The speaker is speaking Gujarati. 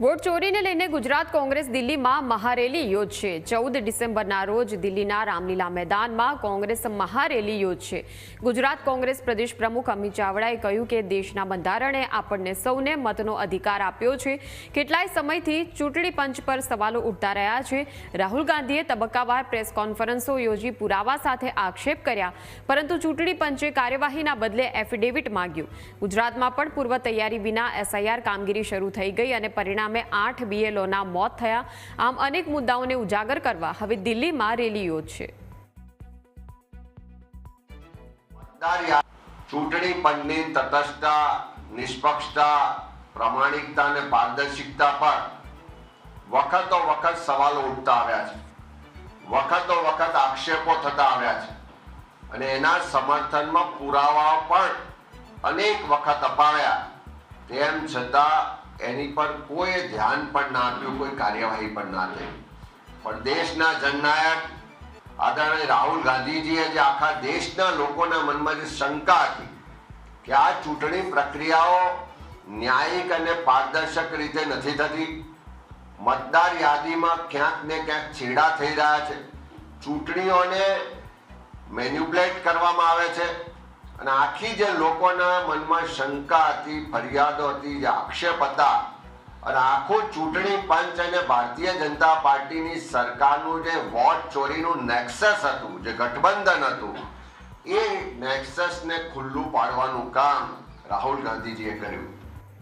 વોટ ચોરીને લઈને ગુજરાત કોંગ્રેસ દિલ્હીમાં મહારેલી યોજશે. ચૌદ ડિસેમ્બરના રોજ દિલ્હીના રામલીલા મેદાનમાં કોંગ્રેસ મહારેલી યોજશે. ગુજરાત કોંગ્રેસ પ્રદેશ પ્રમુખ અમિત ચાવડાએ કહ્યું કે દેશના બંધારણે આપણને સૌને મતનો અધિકાર આપ્યો છે. કેટલાય સમયથી ચૂંટણી પંચ પર સવાલો ઉઠતા રહ્યા છે. રાહુલ ગાંધીએ તબક્કાવાર પ્રેસ કોન્ફરન્સો યોજી પુરાવા સાથે આક્ષેપ કર્યા. પરંતુ ચૂંટણી પંચે કાર્યવાહીના બદલે એફિડેવિટ માંગ્યું. ગુજરાતમાં પણ પૂર્વ તૈયારી વિના એસઆઈઆર કામગીરી શરૂ થઈ ગઈ અને પરિણામે આઠ બીએલઓના મોત થયા. આમ અનેક મુદ્દાઓને ઉજાગર કરવા હવે દિલ્હીમાં રેલી યોજશે ચૂંટણી પંચની તટસ્થતા, નિષ્પક્ષતા, પ્રામાણિકતા અને પારદર્શિકતા પર વખતો વખત સવાલો ઉઠતા આવ્યા છે. વખતો વખત આક્ષેપો થતા આવ્યા છે. અને એના સમર્થનમાં પુરાવા પણ અનેક વખત અપાવ્યા. તેમ છતાં એની પર કોઈ ધ્યાન પણ ના આપ્યું, કોઈ કાર્યવાહી પણ ના થઈ. પણ દેશના જનનાયક આદરણીય રાહુલ ગાંધીજીએ જે આખા દેશના લોકોના મનમાં જે શંકા હતી કે આ ચૂંટણી પ્રક્રિયાઓ ન્યાયિક અને પારદર્શક રીતે નથી થતી, મતદાર યાદીમાં ક્યાંક ને ક્યાંક છેડા થઈ રહ્યા છે. ચૂંટણીઓને મેન્યુપ્લેટ કરવામાં આવે છે. અને આખી જે લોકોના મનમાં શંકા હતી, ફરિયાદો હતી, જે આક્ષેપ હતા, અને આખું ચૂંટણી પંચ અને ભારતીય જનતા પાર્ટીની સરકારનું જે વોટ ચોરીનું નેક્સસ હતું, જે ગઠબંધન હતું, એ નેક્સસને ખુલ્લું પાડવાનું કામ રાહુલ ગાંધીજીએ કર્યું.